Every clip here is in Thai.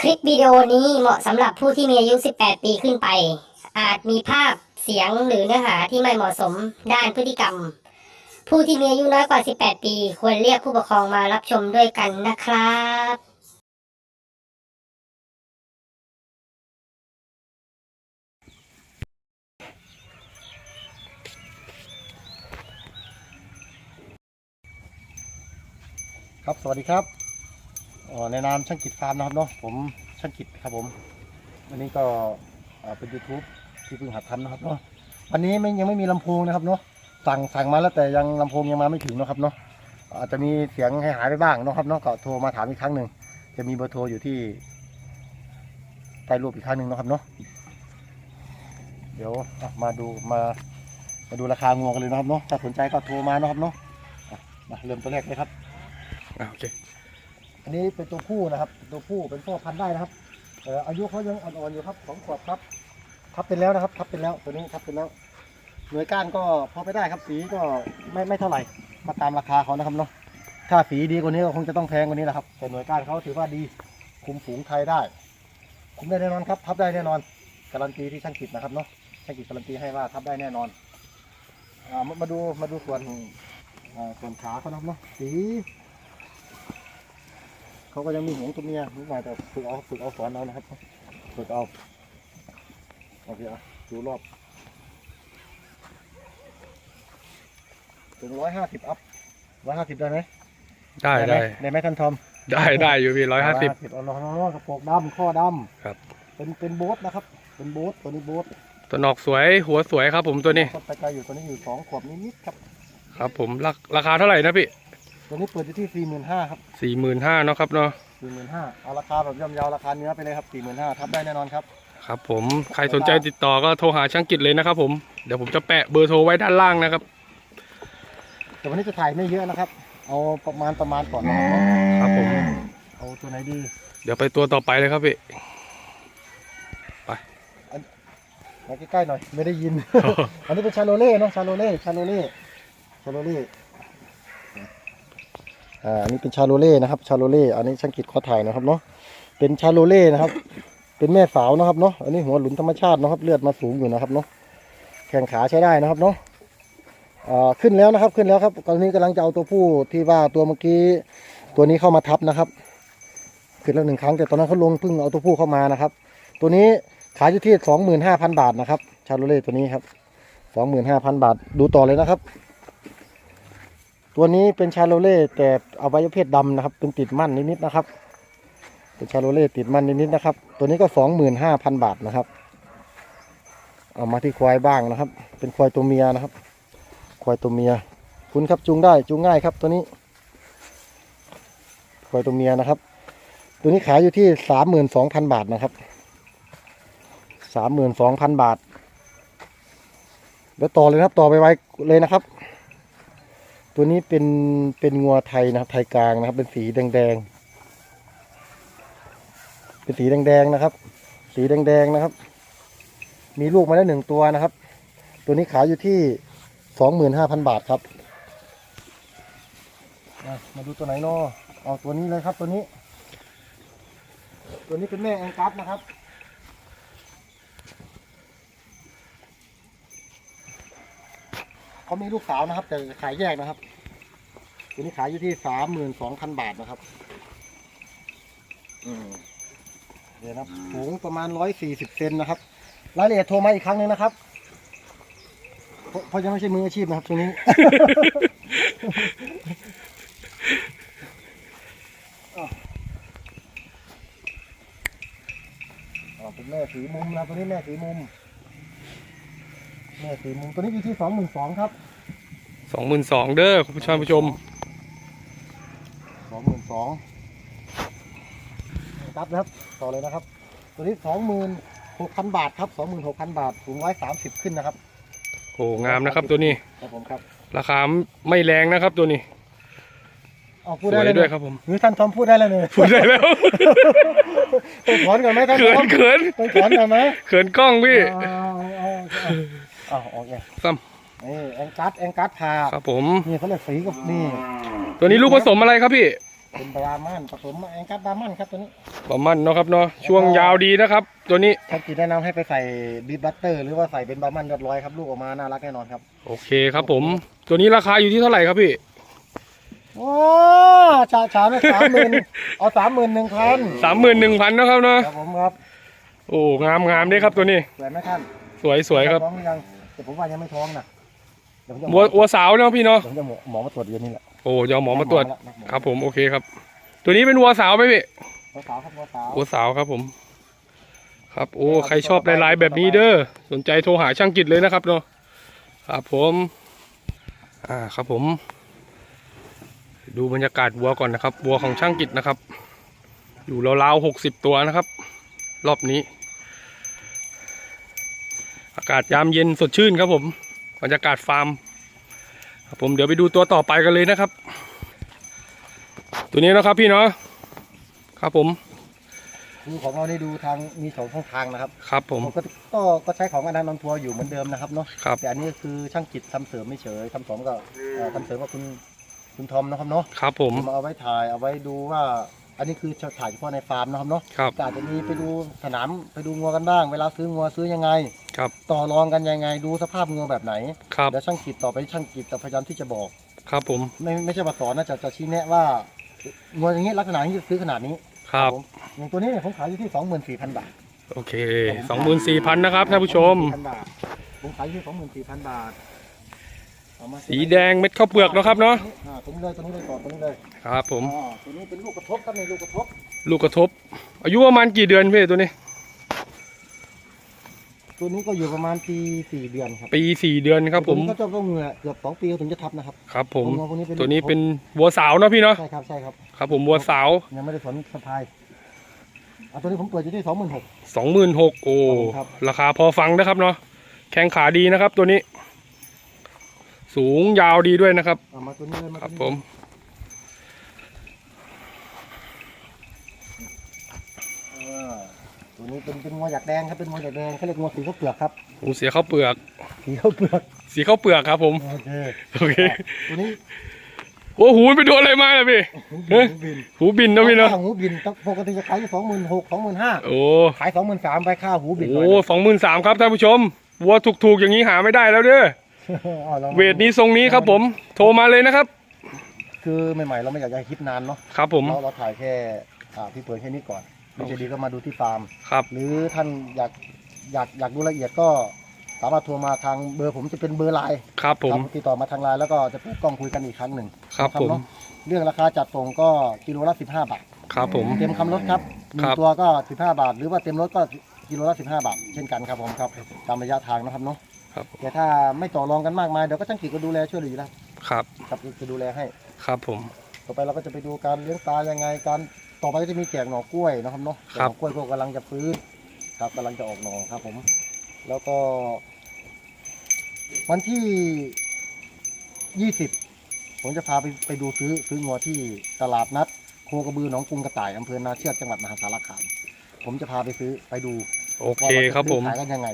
คลิปวิดีโอนี้เหมาะสำหรับผู้ที่มีอายุ 18 ปีขึ้นไป อาจมีภาพเสียงหรือเนื้อหาที่ไม่เหมาะสมด้านพฤติกรรม ผู้ที่มีอายุน้อยกว่า 18 ปี ควรเรียกผู้ปกครองมารับชมด้วยกันนะครับครับ สวัสดีครับ ในนามช่างกิจฟาร์มนะครับเนาะผมช่างกิจครับผมวันนี้ก็เป็น YouTube ที่เพิ่งหัดทำนะครับเนาะวันนี้ไม่ยังไม่มีลำโพงนะครับเนาะสั่งสั่งมาแล้วแต่ยังลำโพงยังมาไม่ถึงเนาะครับเนาะอาจจะมีเสียงให้หายไปบ้างนะครับเนาะก็โทรมาถามอีกครั้งหนึ่งจะมีเบอร์โทรอยู่ที่ใต้รูปอีกครั้งหนึ่งนะครับเนาะเดี๋ยวมาดูมามาดูราคางัวกันเลยนะครับเนาะถ้าสนใจก็โทรมานะครับเนาะมาเริ่มตัวแรกเลยครับโอเค อันนี้เป็นตัวผู้นะครับ ตัวผู้เป็นพ่อพันธุ์ได้นะครับเอ่ออายุเขายังอ่อนๆอยู่ครับสองขวบครับ ทับเป็นแล้วนะครับทับเป็นแล้วตัวนี้ทับเป็นแล้วหน่วยก้านก็พอไปได้ครับสีก็ไม่ไม่เท่าไหร่มาตามราคาเขานะครับเนาะถ้าสีดีกว่านี้ก็คงจะต้องแพงกว่านี้นะครับแต่หน่วยก้านเขาถือว่าดีคุมฝูงไทยได้ คุมได้แน่นอนครับ ทับได้แน่นอนการันตีที่ช่างกิจนะครับเนาะช่างกิจการันตีให้ว่าทับได้แน่นอนอ่ามามาดูมาดูส่วนอ่าส่วนขาเขานะครับเนาะสี เขาก็ยังมีหงตัวเมียนิดหน่อยแต่ฝึกเอาฝึกเอาสอนเอานะครับฝึกเอาโอเคอะดูรอบถึงร้อยห้าสิบอัพร้อยห้าสิบได้ไหมได้ได้หมได้ไหมท่านทอม ได้ได้อยู่พี่ร้อยห้าสิบเอาลองลองกระโปรงดำข้อดำครับ เป็นเป็นโบ๊ทนะครับ เป็นโบ๊ทตัวนี้โบ๊ทตัวนอกสวยหัวสวยครับผมตัวนี้ก็ไปไกลอยู่ตัวนี้อยู่สองขวบนิดๆครับ ครับผมราราคาเท่าไหร่นะพี่ ตัวนี้เปิดอยู่ที่สี่หมื่นห้าครับสี่หมื่นห้าเนาะครับเนาะสี่หมื่นห้าเอาราคาแบบย่อมเยาวราคาเนื้อไปเลยครับสี่หมื่นห้าทับได้แน่นอนครับครับผมใครสนใจติดต่อก็โทรหาช่างกิจเลยนะครับผมเดี๋ยวผมจะแปะเบอร์โทรไว้ด้านล่างนะครับ แต่วันนี้จะถ่ายไม่เยอะนะครับ เอาประมาณประมาณก่อนนะครับครับผม เอาตัวไหนดีเดี๋ยวไปตัวต่อไปเลยครับพี่ มาใกล้ๆหน่อยไม่ได้ยิน อันนี้เป็นชาโลเล่เนาะชาโลเล่ชาโลเล่ชาโลเล่ อ่าอันนี้เป็นชาโลเล่นะครับ ชาโลเล่ อันนี้ช่างกิจขอถ่ายนะครับเนาะ เป็นชาโลเล่นะครับ เป็นแม่สาวนะครับเนาะ อันนี้หัวหลุนธรรมชาตินะครับ เลือดมาสูงอยู่นะครับเนาะ แข้งขาใช้ได้นะครับเนาะอ่าขึ้นแล้วนะครับ ขึ้นแล้วครับ ตอนนี้กำลังจะเอาตัวผู้ที่ว่าตัวเมื่อกี้ตัวนี้เข้ามาทับนะครับ ขึ้นแล้วหนึ่งครั้งแต่ตอนนั้นเขาลงเพิ่งเอาตัวผู้เข้ามานะครับ ตัวนี้ขายอยู่ที่สองหมื่นห้าพันบาทนะครับ ชาโลเล่ตัวนี้ครับสองหมื่นห้าพันบาท ดูต่อเลยนะครับ ตัวนี้เป็นชาโลเล่แต่เอวัยวะเพศดำนะครับ เป็นติดมั่นนิดๆนะครับ เป็นชาโลเล่ติดมั่นนิดๆนะครับ ตัวนี้ก็สองหมื่นห้าพันบาทนะครับ เอามาที่ควายบ้างนะครับ เป็นควายตัวเมียนะครับ ควายตัวเมีย คุณครับจูงได้จูงง่ายครับตัวนี้ ควายตัวเมียนะครับ ตัวนี้ขายอยู่ที่สามหมื่นสองพันบาทนะครับสามหมื่นสองพันบาทเดี๋ยวต่อเลยครับต่อไปไว้เลยนะครับ ตัวนี้เป็นเป็นงัวไทยนะครับ ไทยกลางนะครับ เป็นสีแดงแดงๆเป็นสีแดงแดงๆนะครับ สีแดงแดงๆนะครับ มีลูกมาแล้วหนึ่งตัวนะครับ ตัวนี้ขายอยู่ที่สองหมื่นห้าพันบาทครับ มาดูตัวไหนเนาะเอาตัวนี้เลยครับตัวนี้ ตัวนี้เป็นแม่แองกัสนะครับ เขามีลูกสาวนะครับ แต่ขายแยกนะครับ ตัวนี้ขายอยู่ที่สามหมื่นสองพันบาทนะครับ อืมเดี๋ยวนะสูงประมาณร้อยสี่สิบเซนนะครับ รายละเอียดโทรมาอีกครั้งหนึ่งนะครับเพราะเพราะยังไม่ใช่มืออาชีพนะครับตรงนี้อะอ่าเป็นแม่สีมุมนะตัวนี้แม่สีมุม แม่สีมุมตัวนี้อยู่ที่สองหมื่นสองครับสองหมื่นสองเด้อคุณผู้ชมผู้ชมสองหมื่นสองครับนะครับต่อเลยนะครับ ตัวนี้สองหมื่นหกพันบาทครับสองหมื่นหกพันบาทสูงร้อยสามสิบขึ้นนะครับโอ้งามนะครับตัวนี้ครับผมครับราคาไม่แรงนะครับตัวนี้เอาพูดสได้วยเลยด้วยเนี่ยครับผมหรือท่านทอมพูดได้แล้วเนี่ยพูดได้แล้วต้องถอนก่อนไหมท่านเขิทอนมเขินต้องถอนก่อนไหมเขินกล้องพี่ เอาเอาเอาเอาโอเคซ้นี่แองกัสแองกัสพาครับผม นี่เขาเรียกสีกับนี่ตัวนี้ลูกผสมอะไรครับพี่ เป็นบรามันผสมแองกัสบรามันครับตัวนี้ประมาณเนาะครับเนาะช่วงยาวดีนะครับ ตัวนี้ช่างกิจแนะนำให้ไปใส่บีทบัตเตอร์ หรือว่าใส่เป็นบรามันเรียบร้อยครับลูกออกมาน่ารักแน่นอนครับโอเคครับผม ตัวนี้ราคาอยู่ที่เท่าไหร่ครับพี่โอ้ชาชาไม่สามหมื่นเอาสามหมื่นหนึ่งพันสามหมื่นหนึ่งพันนะครับเนาะครับผมครับโอ้งามงามด้วยครับตัวนี้สวยไหมท่านสวยสวยครับท้องหรือยัง แต่ผมว่ายังไม่ท้องนะเดี๋ยวผมจะวัววัวสาวเนาะพี่เนาะเดี๋ยวผมจะหมอหมอมาตรวจเดือนนี้แหละโอ้จะเอาหมอมาตรวจนักหนักหมอครับ ผมโอเคครับ ตัวนี้เป็นวัวสาวไหมพี่วัวสาวครับวัวสาว วัวสาวครับผม ครับ โอ้ใครชอบลายๆแบบนี้เด้อสนใจโทรหาช่างกิจเลยนะครับเนาะครับผม อ่าครับผม ดูบรรยากาศวัวก่อนนะครับวัวของช่างกิจนะครับ อยู่ราวๆหกสิบตัวนะครับ รอบนี้ อากาศยามเย็นสดชื่นครับผมบรรยากาศฟาร์มครับผมเดี๋ยวไปดูตัวต่อไปกันเลยนะครับ ตัวนี้นะครับพี่เนาะครับผมคือของเรานี่ดูทางมีสองช่องทางนะครับครับผมผมก็ก็ก็ใช้ของอนันต์นนทัวร์อยู่เหมือนเดิมนะครับเนาะครับแต่อันนี้คือช่างกิจทำเสริมไม่เฉยทำสองก็เอ่อทำเสริมกับคุณคุณทอมนะครับเนาะครับผมมาเอาไว้ถ่ายเอาไว้ดูว่า อันนี้คือถ่ายเฉพาะในฟาร์มนะครับเนาะครับก็อาจจะมีไปดูสนามไปดูงัวกันบ้าง เวลาซื้องัวซื้อยังไง ครับ ต่อรองกันยังไงดูสภาพงัวแบบไหน ครับ แล้วช่างกิจต่อไปช่างกิจจะพยายามที่จะบอก ครับผม ไม่ไม่ใช่มาสอนนะจะจะชี้แนะว่างัวอย่างนี้ลักษณะนี้ซื้อขนาดนี้ครับผมอย่างตัวนี้เนี่ยผมขายอยู่ที่สองหมื่นสี่พันบาทโอเคสองหมื่นสี่พันนะครับท่านผู้ชม24,000บาทผมขายอยู่ที่สองหมื่นสี่พันบาทเอามาสีแดงเม็ดข้าวเปลือกเนอะครับเนาะอ่าตัวนี้เลยตัวนี้เลยต่อตัวนี้เลยครับ ผมอ๋อตัวนี้เป็นลูกกระทบครับในลูกกระทบ ลูกกระทบ อายุประมาณกี่เดือนพี่ตัวนี้ ตัวนี้ก็อยู่ประมาณปีสี่เดือนครับปีสี่เดือนครับผมตัวนี้ก็จะต้องเหงื่อเกือบสองปีเขาถึงจะทับนะครับครับผมงัวพวกนี้เป็นตัวนี้เป็นวัวสาวเนอะพี่เนาะใช่ครับใช่ครับครับ ผมวัวสาวยังไม่ได้สนสะพายอะตัวนี้ผมเปิดอยู่ที่สองหมื่นหกสองหมื่นหกโอ้ครับราคาพอฟังนะครับเนาะแข้งขาดีนะครับตัวนี้ สูงยาวดีด้วยนะครับเอามาตัวนี้เลยมาครับตัวผนี้ม เออ ตัวนี้เป็นเป็นงัวหยักแดงครับเป็นงัวหยักแดงเขาเรียกงัวสีข้าวเปลือกครับหูเสียข้าวเปลือก สีข้าวเปลือกสีข้าวเปลือกครับผมโอเคโอเคตัวนี้โอ้หูไปโดนอะไรมาล่ะพี่หูเฮ้ยบินหูบินเนอะพี่เนาะค่หูบินต้องปกติจะขายอยู่สองหมื่นหกสองหมื่นห้าโอ้ขายสองหมื่นสามไปค่าหูบินโอ้สองหมื่นสามครับท่านผู้ชมวัวถูกๆอย่างนี้หาไม่ได้แล้วเด้ออาลองเวทนี้ทรงนี้ครับผม โทรมาเลยนะครับ คือใหม่ๆเราไม่อยากจะให้คลิปนานเนาะครับผมเราเราถ่ายแค่อ่าพี่เปิดแค่นี้ก่อน ไม่ใช่ดีก็มาดูที่ฟาร์ม ครับ หรือท่านอยากอยากอยากดูละเอียดก็สามารถโทรมาทางเบอร์ผมจะเป็นเบอร์ไลน์ครับผมครับติดต่อมาทางไลน์แล้วก็จะเปิดกล้องคุยกันอีกครั้งหนึ่งครับนะผม เนาะเรื่องราคาจัดส่งก็กิโลละ15 บาท ครับผม เต็มคำรถครับหนึ่คงรับ ตัวก็ 15 บาท หรือว่าเต็มรถก็กิโลละ15 บาท เช่นกันครับผมครับตามระยะทางนะครับเนาะครับแต่ถ้าไม่ต่อรองกันมากมายเดี๋ยวก็ช่างกิจก็ดูแลช่วยเหลืออยู่แล้วครับ ครับจะดูแลให้ ครับผม ต่อไปเราก็จะไปดูการเลี้ยงปลายังไงการ ต่อไปก็จะมีแจกหน่อกล้วยนะครับเนาะแจกหน่อกล้วยพวกกำลังจะฟื้นครับกำลังจะออกหน่อครับ ผม แล้วก็ วันที่ยี่สิบผมจะพาไปไปดูซื้อซื้องัวที่ตลาดนัดโคกระบือหนองกรุงกระต่ายอำเภอนาเชือกจังหวัดมหาสารคามผมจะพาไปซื้อไปดูโอเคครับผมว่าเราจะซื้อขายกันยังไง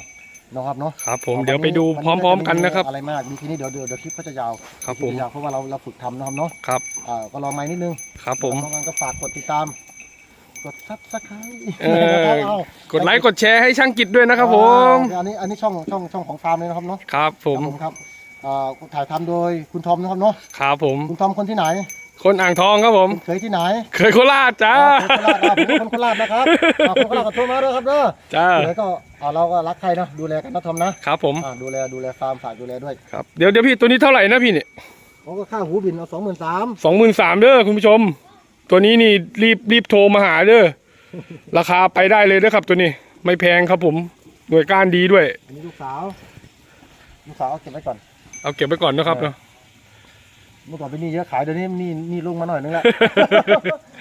นะครับเนาะครับผมเดี๋ยวไปดูพร้อม ๆ กันนะครับอะไรมากมีทีนี้เดี๋ยวเดี๋ยวเดี๋ยวคลิปก็จะยาวครับคผลิปมจะยาวเพราะว่าเราเราฝึกทำนะครับเนาะครับอ่าก็รอไม่นิดนึงครับผมพร้อมกันก็ฝากกดติดตามกดซับสไครต์เออกดไลค์กดแชร์ให้ช่างกิจด้วยนะครับผมอันนี้อันนี้ช่องช่องช่องของฟาร์มเลยนะครับเนาะครับผมครับผมครับอ่าถ่ายทำโดยคุณทอมนะครับเนาะครับผมคุณทอมคนที่ไหน คนอ่างทองครับผมคุณเคยที่ไหนเคยโคราชจ้าอ่าคนโคราชอะผมเป็นคนโคราชนะครับอ่าคนโคราชก็โทรมาด้วยครับเด้อจ้าแล้วก็อ่าเราก็รักใครนะดูแลกันนะทอมนะครับผมอ่าดูแลดูแลฟาร์มฝากดูแลด้วยครับเดี๋ยวเดี๋ยวพี่ตัวนี้เท่าไหร่นะพี่เนี่ยเขาก็ค่าหูบินเอาสองหมื่นสามสองหมื่นสามเด้อคุณผู้ชม ตัวนี้นี่รีบรีบโทรมาหาเด้อราคาไปได้เลยเด้อครับ ตัวนี้ไม่แพงครับผม หน่วยก้านดีด้วย อันนี้ลูกสาว ลูกสาวเอาเก็บไว้ก่อน เอาเก็บไว้ก่อนนะครับเนาะ เมื่อก่อนเป็นหนี่เยอะขายเดี๋ยวนี้หนี่นี่ลุงมาหน่อยนึงแล้ว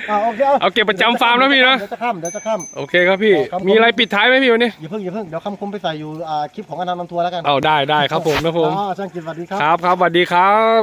อ่าโอเคเอาเก็บประจำฟาร์มนะพี่นะเดี๋ยวจะข้ามเดี๋ยวจะข้าม โอเคครับพี่ ครับผม มีอะไรปิดท้ายไหมพี่วันนี้ อย่าเพิ่งอย่าเพิ่งเดี๋ยวคำคมไปใส่อยู่อ่าคลิปของอนันต์นำทัวร์แล้วกันเอาได้ได้ครับผมนะผม อ่าช่างกินสวัสดีครับ ครับครับสวัสดีครับ